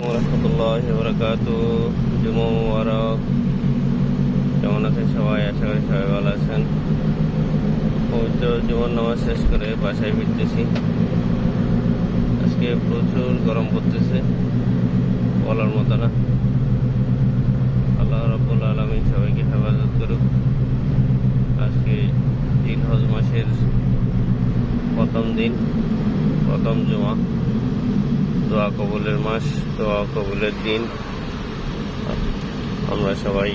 রহমতুল্লাহ বরকাত জুমা মুবারক। কেমন আছেন সবাই? আশা করি সবাই ভালো আছেন। পবিত্র জীবন নামাজ শেষ করে বাসায় ফিরতেছি। আজকে প্রচুর গরম পড়তেছে। বলার মতো না। আল্লাহ রব্বুল আলমী সবাইকে হেফাজত করুক। আজকে দিন হজ মাসের প্রথম দিন, প্রথম জুমা। দোয়া কবুলের মাস, দোয়া কবুলের দিন। আমরা সবাই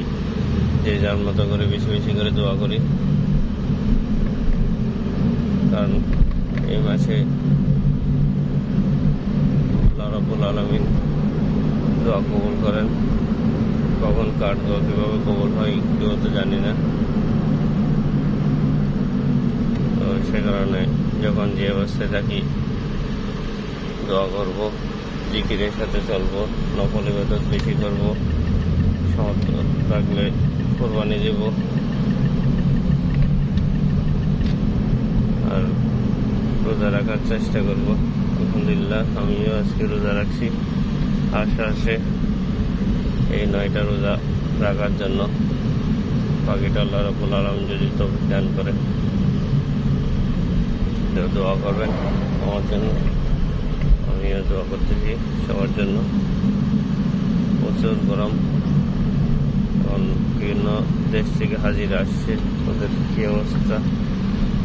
যে যার মতো করে বেশি বেশি করে দোয়া করি। কারণ এই মাসে আল্লাহ আলমিন দোয়া কবুল করেন। কখন কার দোয়া কীভাবে কবুল হয় কেউ তো জানি না। তো সে কারণে যখন যে অবস্থায় থাকি দোয়া করব, জিকিরের সাথে চলবো নকল ইবাদত বেশি করব সমর্থ থাকলে কোরবানি দেব। আর রোজা রাখার চেষ্টা করব। আলহামদুলিল্লাহ, আমিও আজকে রোজা রাখছি। আশা আছে এই নয়টা রোজা রাখার জন্য। বাকিটা আল্লাহ রবুল আলম যদি তো দান করে। দোয়া করবেন। আমার জন্য দোয়া করতেছি সবার জন্য। প্রচুর গরম। এখন বিভিন্ন দেশ থেকে হাজির আসছে, ওদের কি অবস্থা?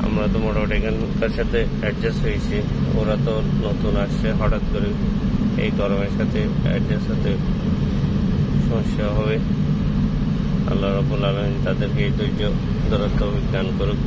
আমরা তো মোটামুটি এখানকার সাথে অ্যাডজাস্ট হয়েছি। ওরা তো নতুন আসছে, হঠাৎ করে এই গরমের সাথে অ্যাডজাস্ট হতে সমস্যা হবে। আল্লাহ রবুল আলমিন তাদেরকে এই ধৈর্য দূরত্ব বিজ্ঞান করুক।